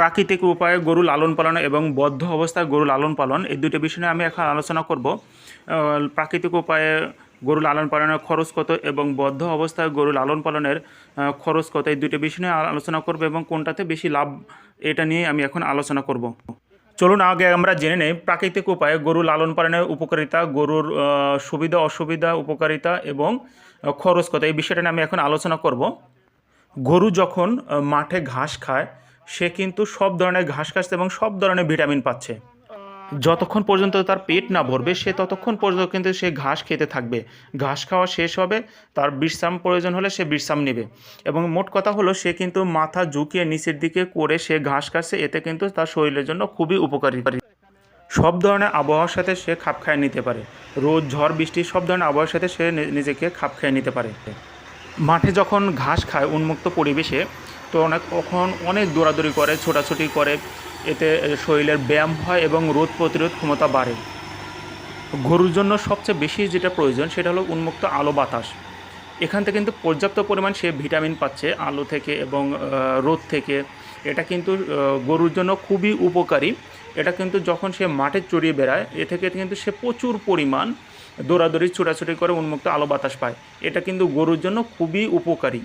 প্রাকৃতিক উপায়ে গরু লালন পালন এবং বদ্ধ অবস্থায় গরু লালন পালন, এই দুটো বিষয় আমি এখন আলোচনা করব। প্রাকৃতিক উপায়ে গরু লালন পালনের খরচ কত এবং বদ্ধ অবস্থায় গরু লালন পালনের খরচ কত, এই দুটো বিষয় নিয়ে আলোচনা করব এবং কোনটাতে বেশি লাভ, এটা নিয়ে আমি এখন আলোচনা করব। চলুন আগে আমরা জেনে নেই প্রাকৃতিক উপায়ে গরু লালন পালনের উপকারিতা, গরুর সুবিধা, অসুবিধা, উপকারিতা এবং খরচ কত, এই বিষয়টা নিয়ে আমি এখন আলোচনা করব। গরু যখন মাঠে ঘাস খায় সে কিন্তু সব ধরনের ঘাস খাচ্ছে এবং সব ধরনের ভিটামিন পাচ্ছে। যতক্ষণ পর্যন্ত তার পেট না ভরবে, সে ততক্ষণ পর্যন্ত কিন্তু সে ঘাস খেতে থাকবে। ঘাস খাওয়া শেষ হবে, তার বিশ্রাম প্রয়োজন হলে সে বিশ্রাম নেবে। এবং মোট কথা হলো, সে কিন্তু মাথা ঝুঁকিয়ে নিচের দিকে করে সে ঘাস খাচ্ছে এতে কিন্তু তার শরীরের জন্য খুবই উপকারী। সব ধরনের আবহাওয়ার সাথে সে খাপ খাইয়ে নিতে পারে। রোদ, ঝড়, বৃষ্টি সব ধরনের আবহাওয়ার সাথে সে নিজেকে খাপ খাইয়ে নিতে পারে। মাঠে যখন ঘাস খায় উন্মুক্ত পরিবেশে, তো অনেক তখন অনেক দৌড়াদৌড়ি করে, ছোটাছুটি করে। এতে শরীরের ব্যায়াম হয় এবং রোদ প্রতিরোধ ক্ষমতা বাড়ে। গরুর জন্য সবচেয়ে বেশি যেটা প্রয়োজন, সেটা হলো উন্মুক্ত আলো বাতাস। এখান থেকে কিন্তু পর্যাপ্ত পরিমাণ সে ভিটামিন পাচ্ছে আলো থেকে এবং রোদ থেকে। এটা কিন্তু গরুর জন্য খুবই উপকারী। এটা কিন্তু যখন সে মাঠে চড়িয়ে বেড়ায়, এ থেকে কিন্তু সে প্রচুর পরিমাণ দৌড়াদৌড়ি, ছোটাছুটি করে উন্মুক্ত আলো বাতাস পায়। এটা কিন্তু গরুর জন্য খুবই উপকারী।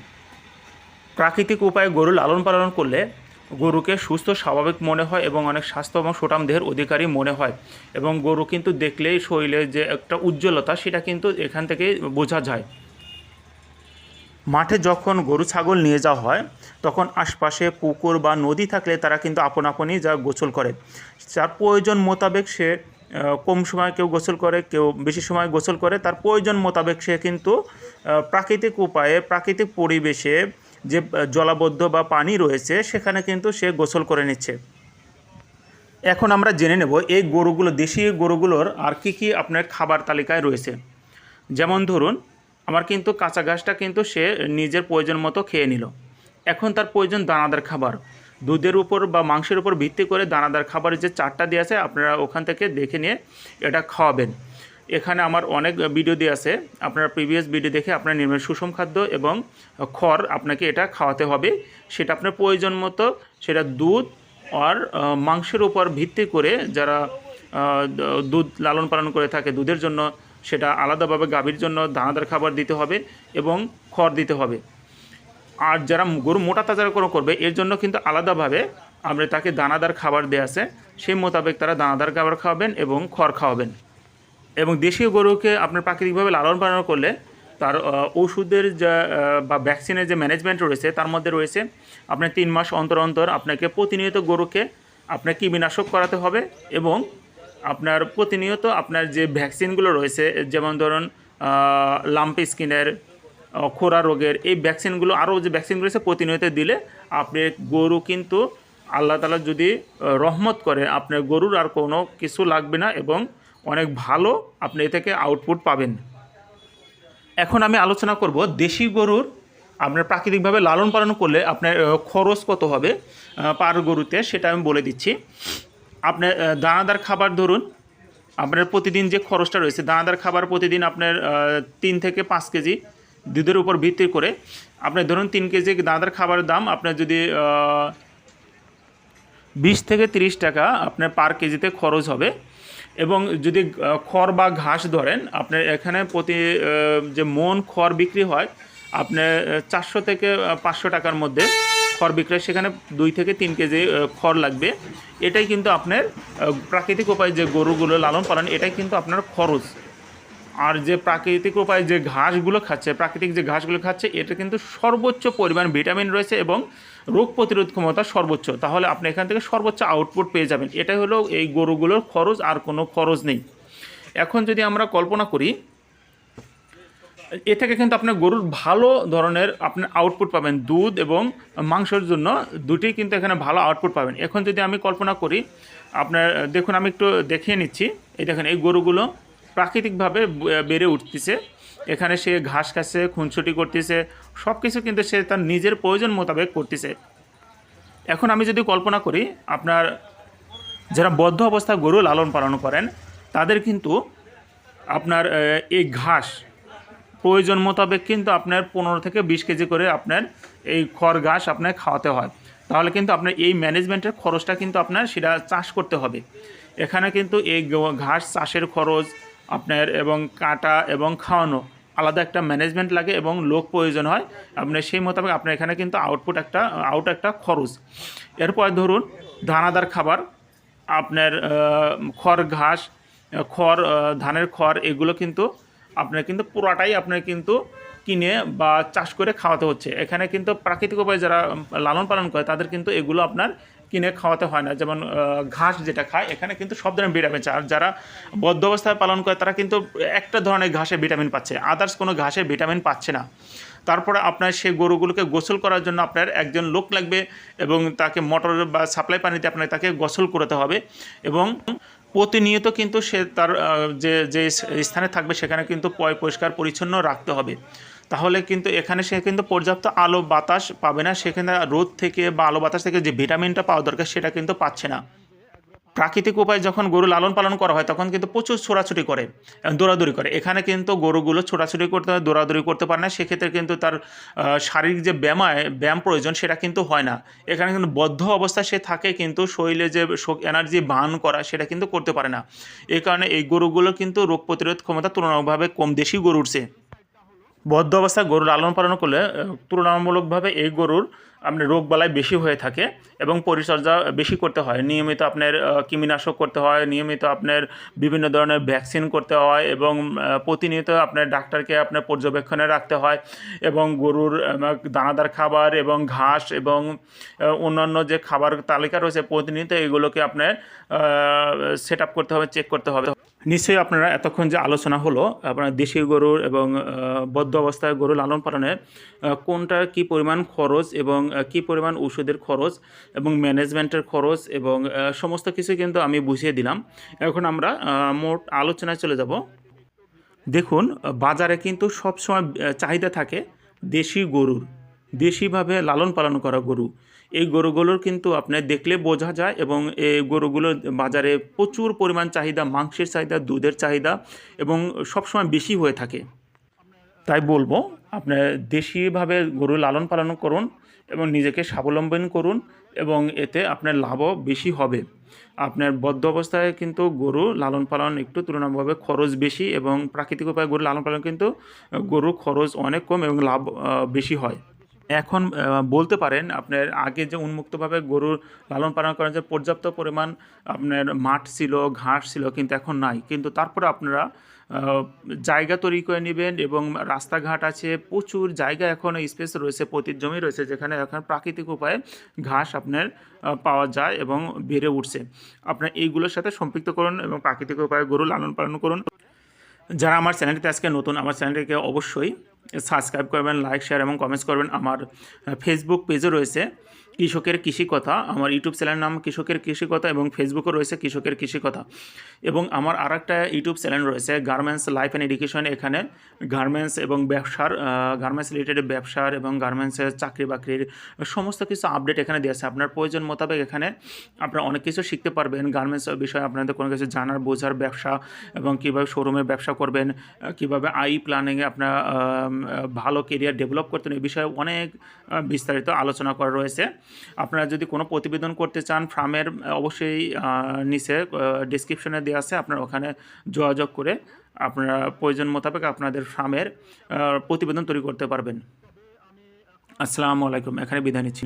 প্রাকৃতিক উপায়ে গরু লালন পালন করলে গরুকে সুস্থ, স্বাভাবিক মনে হয় এবং অনেক স্বাস্থ্য এবং সুঠাম দেহের অধিকারী মনে হয়। এবং গরু কিন্তু দেখলেই শরীরে যে একটা উজ্জ্বলতা, সেটা কিন্তু এখান থেকে বোঝা যায়। মাঠে যখন গরু, ছাগল নিয়ে যাওয়া হয়, তখন আশপাশে পুকুর বা নদী থাকলে তারা কিন্তু আপন আপনই যা গোসল করে। যার প্রয়োজন মোতাবেক সে কম সময় কেউ গোসল করে, কেউ বেশি সময় গোসল করে, তার প্রয়োজন মোতাবেক সে কিন্তু প্রাকৃতিক উপায়ে, প্রাকৃতিক পরিবেশে যে জলাবদ্ধ বা পানি রয়েছে, সেখানে কিন্তু সে গোসল করে নিচ্ছে। এখন আমরা জেনে নেব, এই গরুগুলো দেশি গরুগুলোর আর কি কি আপনার খাবার তালিকায় রয়েছে। যেমন ধরুন, আমার কিন্তু কাঁচা ঘাসটা কিন্তু সে নিজের প্রয়োজন মতো খেয়ে নিল। এখন তার প্রয়োজন দানাদার খাবার। দুধের উপর বা মাংসের উপর ভিত্তি করে দানাদার খাবারের যে চারটা দিয়ে আছে, আপনারা ওখান থেকে দেখে নিয়ে এটা খাওয়াবেন। এখানে আমার অনেক ভিডিও দিয়ে আছে। আপনারা প্রিভিয়াস ভিডিও দেখে আপনার নির্মাণ সুষম খাদ্য এবং খড় আপনাকে এটা খাওয়াতে হবে। সেটা আপনার প্রয়োজন মতো সেটা দুধ আর মাংসের উপর ভিত্তি করে যারা দুধ লালন পালন করে থাকে দুধের জন্য, সেটা আলাদাভাবে গাভীর জন্য দানাদার খাবার দিতে হবে এবং খড় দিতে হবে। আর যারা গরু মোটা তাজাকরণ করবে, এর জন্য কিন্তু আলাদাভাবে আমরা তাকে দানাদার খাবার দেওয়া আছে। সেই মোতাবেক তারা দানাদার খাবার খাওয়াবেন এবং খড় খাওয়াবেন। এবং দেশীয় গরুকে আপনার প্রাকৃতিকভাবে লালন পালন করলে তার ওষুধের যা বা ভ্যাকসিনের যে ম্যানেজমেন্ট রয়েছে, তার মধ্যে রয়েছে আপনার তিন মাস অন্তর অন্তর আপনাকে প্রতিনিয়ত গরুকে আপনার কীটনাশক করাতে হবে এবং আপনার প্রতিনিয়ত আপনার যে ভ্যাকসিনগুলো রয়েছে, যেমন ধরুন লাম্পি স্কিনের খোরা রোগের এই ভ্যাকসিনগুলো আরও যে ভ্যাকসিনগুলো রয়েছে প্রতিনিয়ত দিলে আপনি গরু কিন্তু আল্লাহ তালা যদি রহমত করে আপনার গরুর আর কোনো কিছু লাগবে না এবং অনেক ভালো আপনি এ থেকে আউটপুট পাবেন। এখন আমি আলোচনা করব দেশি গরুর, আপনার প্রাকৃতিকভাবে লালন পালন করলে আপনার খরচ কত হবে পার গরুতে সেটা আমি বলে দিচ্ছি। আপনার দানাদার খাবার ধরুন, আপনার প্রতিদিন যে খরচটা রয়েছে, দানাদার খাবার প্রতিদিন আপনার তিন থেকে পাঁচ কেজি দুধের উপর ভিত্তি করে। আপনার ধরুন তিন কেজি দানাদার খাবারের দাম আপনার যদি বিশ থেকে তিরিশ টাকা আপনার পার কেজিতে খরচ হবে। এবং যদি খড় বা ঘাস ধরেন, আপনার এখানে প্রতি যে মন খড় বিক্রি হয়, আপনার চারশো থেকে পাঁচশো টাকার মধ্যে খড় বিক্রি সেখানে দুই থেকে তিন কেজি খড় লাগবে। এটাই কিন্তু আপনার প্রাকৃতিক উপায়ে যে গরুগুলো লালন পালন, এটাই কিন্তু আপনার খরচ। আর যে প্রাকৃতিক উপায়ে যে ঘাসগুলো খাচ্ছে, প্রাকৃতিক যে ঘাসগুলো খাচ্ছে এটা কিন্তু সর্বোচ্চ পরিমাণ ভিটামিন রয়েছে এবং রোগ প্রতিরোধ ক্ষমতা সর্বোচ্চ। তাহলে আপনি এখান থেকে সর্বোচ্চ আউটপুট পেয়ে যাবেন। এটাই হলো এই গরুগুলোর খরচ, আর কোনো খরচ নেই। এখন যদি আমরা কল্পনা করি, এ থেকে কিন্তু আপনার গরুর ভালো ধরনের আপনার আউটপুট পাবেন, দুধ এবং মাংসের জন্য দুটি কিন্তু এখানে ভালো আউটপুট পাবেন। এখন যদি আমি কল্পনা করি, আপনার, দেখুন আমি একটু দেখিয়ে নিচ্ছি। এই দেখেন, এই গরুগুলো প্রাকৃতিকভাবে বেড়ে উঠতেছে। এখানে সে ঘাস খাচ্ছে খুনছুটি করতেছে। সব কিছু কিন্তু সে তার নিজের প্রয়োজন মোতাবেক করতেছে। এখন আমি যদি কল্পনা করি, আপনার যারা বদ্ধ অবস্থায় গরু লালন পালন করেন, তাদের কিন্তু আপনার এই ঘাস প্রয়োজন মোতাবেক কিন্তু আপনার পনেরো থেকে বিশ কেজি করে আপনার এই খড় ঘাস আপনার খাওয়াতে হয়। তাহলে কিন্তু আপনার এই ম্যানেজমেন্টের খরচটা কিন্তু আপনার সেটা চাষ করতে হবে। এখানে কিন্তু এই ঘাস, চাষের খরচ আপনার এবং কাটা এবং খাওয়ানো। আলাদা একটা ম্যানেজমেন্ট লাগে এবং লোক প্রয়োজন হয়। আপনার সেই মোতাবেক আপনার এখানে কিন্তু আউটপুট একটা আউট একটা খরচ। এরপর ধরুন, দানাদার খাবার, আপনার খড় ঘাস, খড় ধানের খড়, এগুলো কিন্তু আপনার কিন্তু পুরাটাই আপনার কিন্তু কিনে বা চাষ করে খাওয়াতে হচ্ছে। এখানে কিন্তু প্রাকৃতিক উপায়ে যারা লালন পালন করে, তাদের কিন্তু এগুলো আপনার কিনে খাওয়াতে হয় না। যেমন ঘাস যেটা খায়, এখানে কিন্তু সব ধরনের ভিটামিন আর যারা বদ্ধ অবস্থায় পালন করে, তারা কিন্তু একটা ধরনের ঘাসে ভিটামিন পাচ্ছে। আদার্স কোনো ঘাসে ভিটামিন পাচ্ছে না। তারপরে আপনার সেই গরুগুলোকে গোসল করার জন্য আপনার একজন লোক লাগবে এবং তাকে মোটর বা সাপ্লাই পানিতে আপনার তাকে গোসল করতে হবে। এবং প্রতিনিয়ত কিন্তু সে তার যে যে স্থানে থাকবে, সেখানে কিন্তু পয় পরিষ্কার পরিচ্ছন্ন রাখতে হবে। তাহলে কিন্তু এখানে সে কিন্তু পর্যাপ্ত আলো বাতাস পাবে না সেখানে রোদ থেকে বা আলো বাতাস থেকে যে ভিটামিনটা পাওয়া দরকার সেটা কিন্তু পাচ্ছে না। প্রাকৃতিক উপায়ে যখন গরু লালন পালন করা হয় তখন কিন্তু প্রচুর ছোড়াছুটি করে দৌড়াদৌড়ি করে। এখানে কিন্তু গরুগুলো ছোড়াছুটি করতে দৌড়াদৌড়ি করতে পারে না, সেক্ষেত্রে কিন্তু তার শারীরিক যে ব্যায়ামায় ব্যায়াম প্রয়োজন সেটা কিন্তু হয় না। এখানে কিন্তু বদ্ধ অবস্থায় সে থাকে কিন্তু শরীরে যে এনার্জি বান করা সেটা কিন্তু করতে পারে না। এই কারণে এই গরুগুলো কিন্তু রোগ প্রতিরোধ ক্ষমতা তুলনামূলকভাবে কম দেশি গরু উঠছে। বদ্ধ অবস্থায় গরু লালন পালন করলে তুলনামূলকভাবে এই গরুর আপনার রোগ বালাই বেশি হয়ে থাকে এবং পরিচর্যা বেশি করতে হয়। নিয়মিত আপনার কৃমিনাশক করতে হয়, নিয়মিত আপনার বিভিন্ন ধরনের ভ্যাকসিন করতে হয় এবং প্রতিনিয়ত আপনার ডাক্তারকে আপনার পর্যবেক্ষণে রাখতে হয় এবং গরুর দানাদার খাবার এবং ঘাস এবং অন্যান্য যে খাবার তালিকা রয়েছে, প্রতিনিয়ত এগুলোকে আপনার সেট করতে হবে, চেক করতে হবে। নিশ্চয়ই আপনারা এতক্ষণ যে আলোচনা হলো আপনার দেশি গরুর এবং বদ্ধ অবস্থায় গরু লালন পালনে আহ, কোনটার কি পরিমাণ খরচ এবং কি পরিমাণ ওষুধের খরচ এবং ম্যানেজমেন্টের খরচ এবং সমস্ত কিছু কিন্তু আমি বুঝিয়ে দিলাম। এখন আমরা মোট আলোচনায় চলে যাব। দেখুন বাজারে কিন্তু সবসময় চাহিদা থাকে দেশি গরুর। দেশিভাবে লালন পালন করা গরু। এই গরুগুলোর কিন্তু আপনার দেখলে বোঝা যায় এবং এই গরুগুলো বাজারে প্রচুর পরিমাণ চাহিদা, মাংসের চাহিদা, দুধের চাহিদা এবং সবসময় বেশি হয়ে থাকে। তাই বলব, আপনার দেশিভাবে গরু লালন পালন করুন এবং নিজেকে স্বাবলম্বন করুন এবং এতে আপনার লাভও বেশি হবে। আপনার বদ্ধ অবস্থায় কিন্তু গরু লালন পালন একটু তুলনামূলকভাবে খরচ বেশি এবং প্রাকৃতিক উপায়ে গরু লালন পালন কিন্তু গরু খরচ অনেক কম এবং লাভ বেশি হয়। এখন বলতে পারেন আপনার আগে যে উন্মুক্তভাবে গরুর লালন পালন করেন যে পর্যাপ্ত পরিমাণ আপনার মাঠ ছিল, ঘাস ছিল কিন্তু এখন নাই। কিন্তু তারপরে আপনারা জায়গা তৈরি করে নেবেন এবং রাস্তাঘাট আছে, প্রচুর জায়গা এখন স্পেস রয়েছে পতির জমি রয়েছে যেখানে এখন প্রাকৃতিক উপায়ে ঘাস আপনার পাওয়া যায় এবং বেড়ে উঠছে। আপনার এইগুলোর সাথে সম্পৃক্ত করুন এবং প্রাকৃতিক উপায়ে গরু লালন পালন করুন। যারা আমার চ্যানেলটিতে আজকে নতুন, আমার চ্যানেলটিকে অবশ্যই সাবস্ক্রাইব করবেন লাইক শেয়ার এবং কমেন্টস করবেন। আমার ফেসবুক পেজও রয়েছে। কৃষকের কৃষি কথা আমার ইউটিউব চ্যানেলের নাম কৃষকের কৃষি কথা এবং ফেসবুকও রয়েছে কৃষকের কৃষি কথা এবং আমার আর একটা ইউটিউব চ্যানেল রয়েছে গার্মেন্টস লাইফ অ্যান্ড এডুকেশন এখানে গার্মেন্টস এবং ব্যবসার গার্মেন্টস রিলেটেড ব্যবসার এবং গার্মেন্টসের চাকরি বাকরির সমস্ত কিছু আপডেট এখানে দেওয়া আছে। আপনার প্রয়োজন মোতাবেক এখানে আপনারা অনেক কিছু শিখতে পারবেন। গার্মেন্টস বিষয়ে আপনাদের কোনো কিছু জানার, বোঝার ব্যবসা এবং কীভাবে শোরুমে ব্যবসা করবেন, কীভাবে আই প্ল্যানিংয়ে আপনার ভালো কেরিয়ার ডেভেলপ করতেন এই বিষয়ে অনেক বিস্তারিত আলোচনা করা রয়েছে। আপনারা যদি কোনো প্রতিবেদন করতে চান, ফার্মের অবশ্যই নিচে ডিসক্রিপশনে দেওয়া আছে, আপনারা ওখানে যোগাযোগ করে আপনারা প্রয়োজন মোতাবেক আপনাদের ফার্মের প্রতিবেদন তৈরি করতে পারবেন। আসসালামু আলাইকুম, এখানে বিদায় নিচ্ছি।